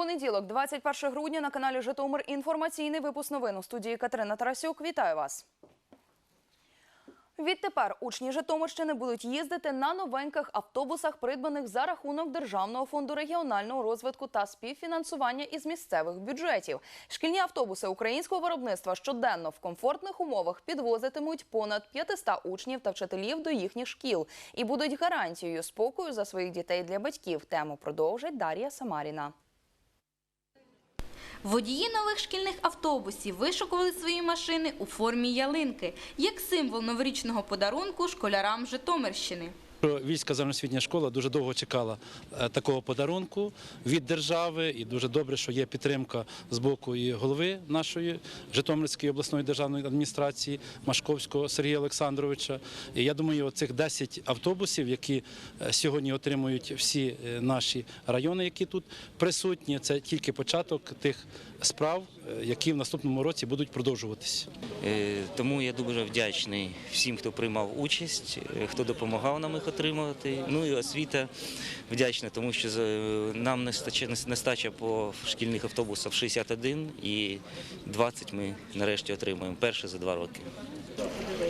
Понеділок, 21 грудня на каналі Житомир. Інформаційний випуск новин у студії Катерина Тарасюк. Вітаю вас. Відтепер учні Житомирщини будуть їздити на новеньких автобусах, придбаних за рахунок Державного фонду регіонального розвитку та співфінансування із місцевих бюджетів. Шкільні автобуси українського виробництва щоденно в комфортних умовах підвозитимуть понад 500 учнів та вчителів до їхніх шкіл і будуть гарантією спокою за своїх дітей для батьків. Тему продовжить Дар'я Самаріна. Водії нових шкільних автобусів вишукували свої машини у формі ялинки, як символ новорічного подарунку школярам Житомирщини. Війська загальноосвітня школа дуже довго чекала е, такого подарунку від держави, і дуже добре, що є підтримка з боку і голови нашої Житомирської обласної державної адміністрації Машковського Сергія Олександровича. І я думаю, оцих 10 автобусів, які е, сьогодні отримують всі е, наші райони, які тут присутні, це тільки початок тих справ, які в наступному році будуть продовжуватися. Е, Тому я дуже вдячний всім, хто приймав участь, хто допомагав нам їх отримувати. Ну і освіта вдячна, тому що нам нестача по шкільних автобусах 61 і 20 ми нарешті отримуємо перше за два роки.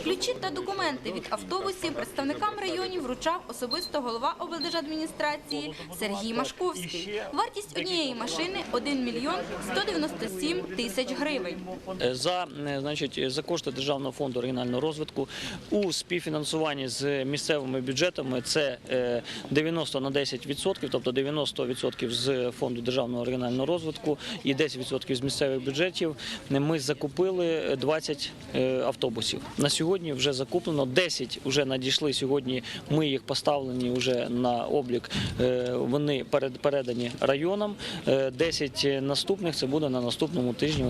Ключі та документи від автобусів представникам районів вручав особисто голова облдержадміністрації Сергій Машковський. Вартість однієї машини – 1 мільйон 197 тисяч гривень. Е, за е, значить за кошти державного фонду регіонального розвитку у співфінансуванні з місцевими бюджетами це е, 90 на 10%, тобто 90% з фонду державного регіонального розвитку і 10% з місцевих бюджетів. Ми закупили 20 е, автобусів. На сьогодні вже закуплено 10 вже надійшли сьогодні. Ми їх поставлені вже на облік. е, Вони перед- передані районам. Е, 10 наступних це буде на наступному тижні.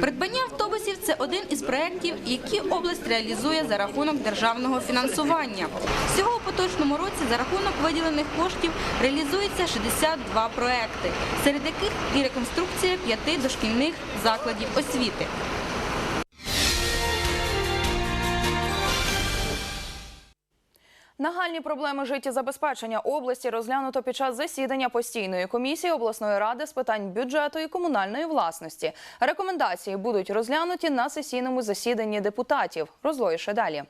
Придбання автобусів – це один із проєктів, які область реалізує за рахунок державного фінансування. Всього у поточному році за рахунок виділених коштів реалізується 62 проекти, серед яких і реконструкція п'яти дошкільних закладів освіти. Нагальні проблеми життєзабезпечення області розглянуто під час засідання постійної комісії обласної ради з питань бюджету і комунальної власності. Рекомендації будуть розглянуті на сесійному засіданні депутатів. Розлоїше далі.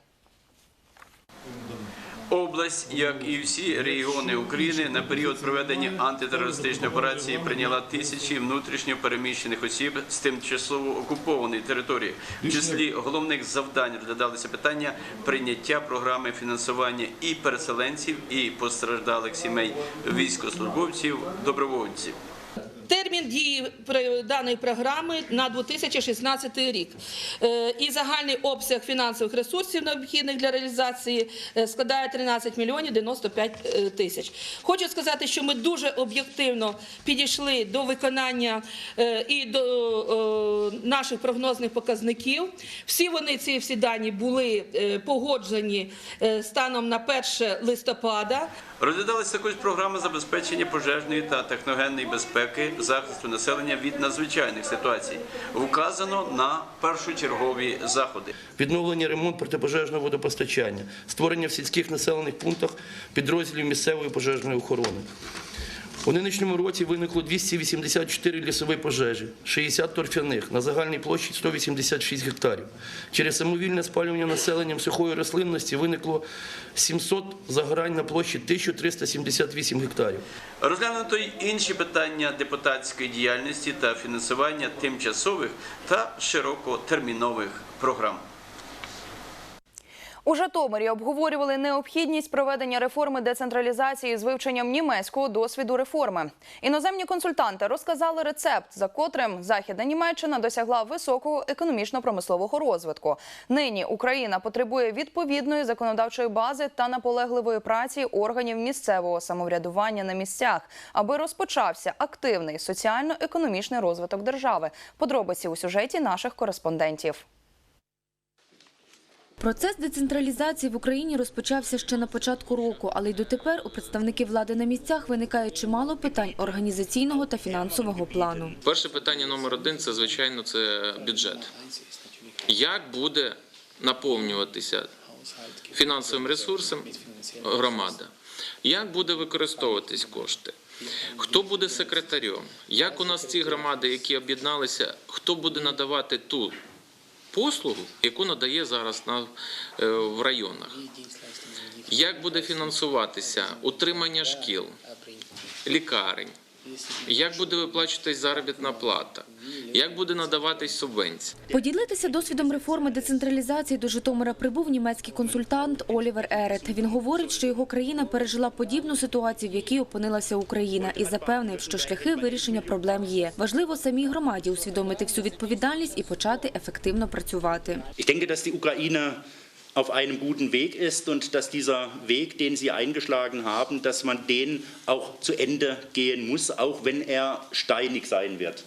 Область, як і всі регіони України, на період проведення антитерористичної операції прийняла тисячі внутрішньо переміщених осіб з тимчасово окупованої території. В числі головних завдань розглядалися питання прийняття програми фінансування і переселенців, і постраждалих сімей військовослужбовців, добровольців. Термін дії даної програми на 2016 рік. Е, І загальний обсяг фінансових ресурсів, необхідних для реалізації, е, складає 13 мільйонів 95 е, тисяч. Хочу сказати, що ми дуже об'єктивно підійшли до виконання і до наших прогнозних показників. Всі вони, ці всі дані були погоджені станом на 1 листопада. Розглядалася також програма забезпечення пожежної та техногенної безпеки захисту населення від надзвичайних ситуацій. Вказано на першочергові заходи. відновлення ремонт протипожежного водопостачання, створення в сільських населених пунктах підрозділів місцевої пожежної охорони. У нинішньому році виникло 284 лісові пожежі, 60 торфяних на загальній площі 186 гектарів. Через самовільне спалювання населенням сухої рослинності виникло 700 загорань на площі 1378 гектарів. Розглянуто й інші питання депутатської діяльності та фінансування тимчасових та широкотермінових програм. У Житомирі обговорювали необхідність проведення реформи децентралізації з вивченням німецького досвіду реформи. Іноземні консультанти розказали рецепт, за котрим Західна Німеччина досягла високого економічно-промислового розвитку. Нині Україна потребує відповідної законодавчої бази та наполегливої праці органів місцевого самоврядування на місцях, аби розпочався активний соціально-економічний розвиток держави. Подробиці у сюжеті наших кореспондентів. Процес децентралізації в Україні розпочався ще на початку року, але й дотепер у представників влади на місцях виникає чимало питань організаційного та фінансового плану. Перше питання номер один це звичайно це бюджет. Як буде наповнюватися фінансовим ресурсом громада? Як буде використовуватись кошти? Хто буде секретарем? Як у нас ці громади, які об'єдналися, хто буде надавати ту послугу, яку надає зараз на, е, в районах? Як буде фінансуватися утримання шкіл, лікарень? Як буде виплачуватись заробітна плата? Як буде надаватись субвенція? Поділитися досвідом реформи децентралізації до Житомира прибув німецький консультант Олівер Ерет. Він говорить, що його країна пережила подібну ситуацію, в якій опинилася Україна, і запевнив, що шляхи вирішення проблем є. Важливо самій громаді усвідомити всю відповідальність і почати ефективно працювати. Denke, dass die Ukraine auf einem guten Weg ist und dass dieser Weg, den Sie eingeschlagen haben, dass man den auch zu Ende gehen muss, auch wenn er steinig sein wird.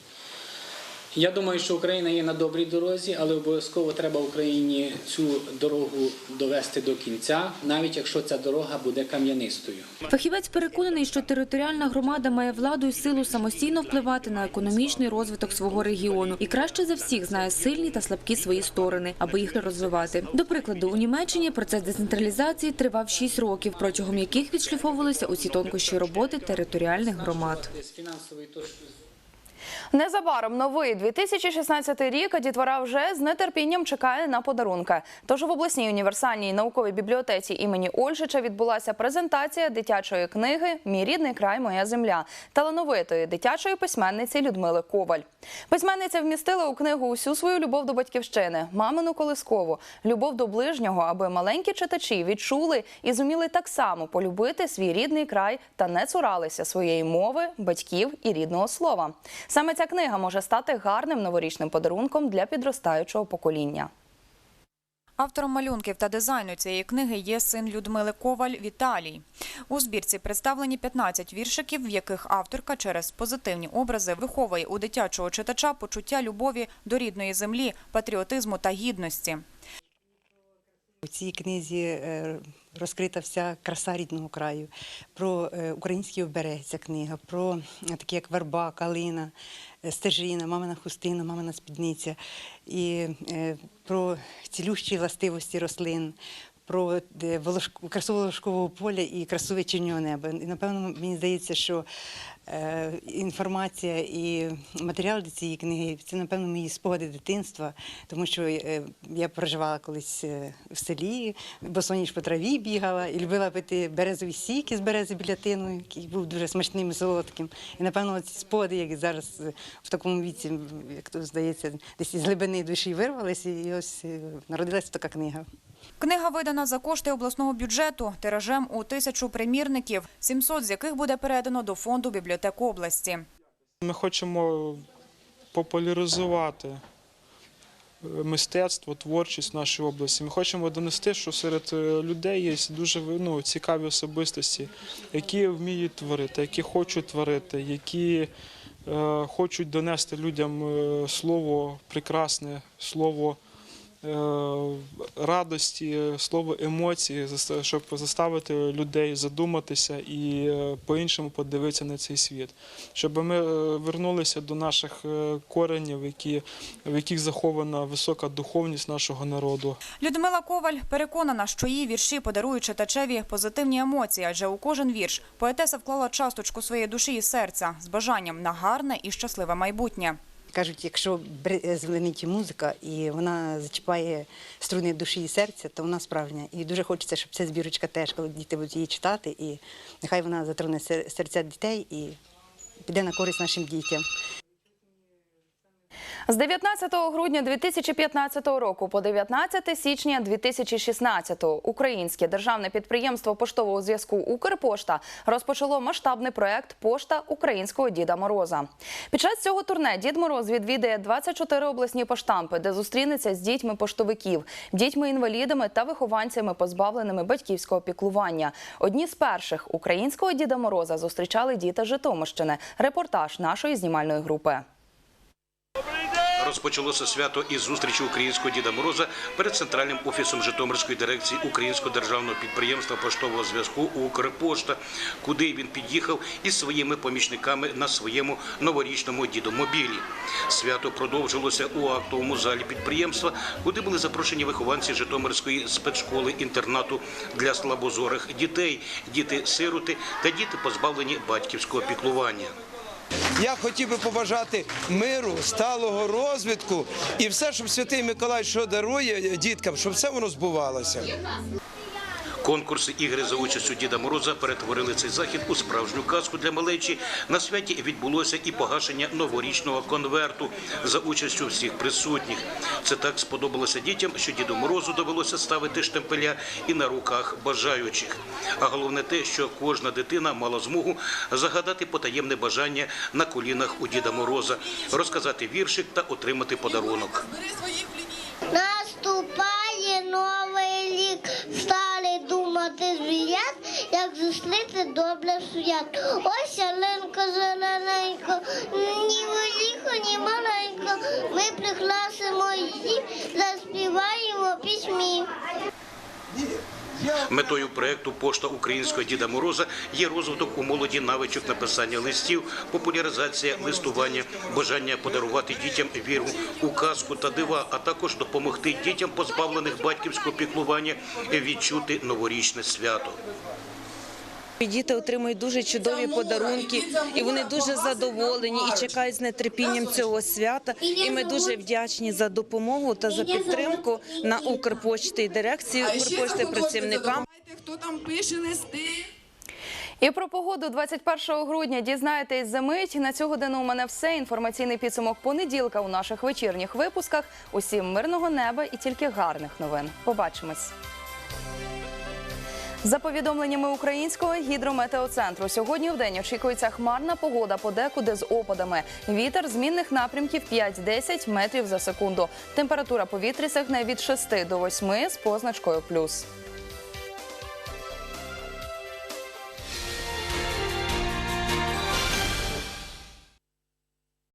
Я думаю, що Україна є на добрій дорозі, але обов'язково треба Україні цю дорогу довести до кінця, навіть якщо ця дорога буде кам'янистою. Фахівець переконаний, що територіальна громада має владу і силу самостійно впливати на економічний розвиток свого регіону і краще за всіх знає сильні та слабкі свої сторони, аби їх розвивати. До прикладу, у Німеччині процес децентралізації тривав 6 років, протягом яких відшліфовувалися усі тонкощі роботи територіальних громад. Незабаром новий 2016 рік, а дітвора вже з нетерпінням чекає на подарунки. Тож в обласній універсальній науковій бібліотеці імені Ольжича відбулася презентація дитячої книги Мій рідний край, моя земля талановитої дитячої письменниці Людмили Коваль. Письменниця вмістила у книгу усю свою любов до батьківщини, мамину колискову, любов до ближнього, аби маленькі читачі відчули і зуміли так само полюбити свій рідний край та не цуралися своєї мови, батьків і рідного слова. Саме ця книга може стати гарним новорічним подарунком для підростаючого покоління. Автором малюнків та дизайну цієї книги є син Людмили Коваль Віталій. У збірці представлені 15 віршиків, в яких авторка через позитивні образи виховує у дитячого читача почуття любові до рідної землі, патріотизму та гідності. У цій книзі е, розкрита вся краса рідного краю, про е, українські обереги ця книга, про е, такі як верба, калина, стежина, мамина хустина, мамина спідниця, і про цілющі властивості рослин. Про красу волошкового поля і красу вечірнього неба. І напевно мені здається, що інформація і матеріал до цієї книги це напевно мої спогади дитинства, тому що е, я проживала колись е, в селі, босоніж по траві бігала і любила пити березові сіки з берези біля тину, який був дуже смачним і солодким. І напевно ці спогади, як зараз е, в такому віці, як то здається, десь із глибини душі вирвалися, і ось е, народилася така книга. Книга видана за кошти обласного бюджету тиражем у тисячу примірників, 700 з яких буде передано до фонду бібліотек області. Ми хочемо популяризувати е, мистецтво, творчість в нашій області. Ми хочемо донести, що серед е, людей є дуже ну, цікаві особистості, які вміють творити, які хочуть творити, які е, хочуть донести людям е, слово прекрасне, слово. Е, Радості, слово емоції, щоб заставити людей задуматися і е, по-іншому подивитися на цей світ, щоб ми е, вернулися до наших коренів, які, в яких захована висока духовність нашого народу. Людмила Коваль переконана, що її вірші подарують читачеві позитивні емоції, адже у кожен вірш поетеса вклала часточку своєї душі і серця з бажанням на гарне і щасливе майбутнє. Кажуть, якщо бре- звенить музика і вона зачіпає струни душі і серця, то вона справжня. І дуже хочеться, щоб ця збірочка теж, коли діти будуть її читати, і нехай вона затроне серця дітей і піде на користь нашим дітям. З 19 грудня 2015 року по 19 січня 2016 українське державне підприємство поштового зв'язку Укрпошта розпочало масштабний проект Пошта українського Діда Мороза. Під час цього турне Дід Мороз відвідає 24 обласні поштампи, де зустрінеться з дітьми поштовиків, дітьми-інвалідами та вихованцями, позбавленими батьківського піклування. Одні з перших українського Діда Мороза зустрічали діти Житомирщини. Репортаж нашої знімальної групи. Розпочалося свято із зустрічі українського Діда Мороза перед центральним офісом Житомирської дирекції Українського державного підприємства поштового зв'язку Укрпошта, куди він під'їхав із своїми помічниками на своєму новорічному дідомобілі. Свято продовжилося у актовому залі підприємства, куди були запрошені вихованці Житомирської спецшколи-інтернату для слабозорих дітей, діти-сироти та діти, позбавлені батьківського піклування. Я хотів би побажати миру, сталого розвитку і все, щоб святий Миколай, що дарує діткам, щоб все воно збувалося. Конкурси ігри за участю Діда Мороза перетворили цей захід у справжню казку для малечі. На святі відбулося і погашення новорічного конверту за участю всіх присутніх. Це так сподобалося дітям, що Діду Морозу довелося ставити штемпеля і на руках бажаючих. А головне те, що кожна дитина мала змогу загадати потаємне бажання на колінах у Діда Мороза, розказати віршик та отримати подарунок. Наступає новий стали думати як зустріти добре свят. Ось ялинка зелененько, ні велико, ні маленько. Ми пригласимо її, заспіваємо пісні. Метою проекту Пошта українського Діда Мороза є розвиток у молоді навичок написання листів, популяризація листування, бажання подарувати дітям віру у казку та дива, а також допомогти дітям, позбавлених батьківського піклування, відчути новорічне свято. Діти отримують дуже чудові подарунки, і вони дуже задоволені і чекають з нетерпінням цього свята. І ми дуже вдячні за допомогу та за підтримку на Укрпочті і дирекції Укрпошти працівникам. Хто там пише листи? І про погоду 21 грудня дізнаєтесь за мить. На цю годину у мене все. Інформаційний підсумок понеділка у наших вечірніх випусках. Усім мирного неба і тільки гарних новин. Побачимось. За повідомленнями українського гідрометеоцентру, сьогодні в день очікується хмарна погода подекуди з опадами. Вітер змінних напрямків 5-10 метрів за секунду. Температура повітря сягне від 6 до 8 з позначкою плюс.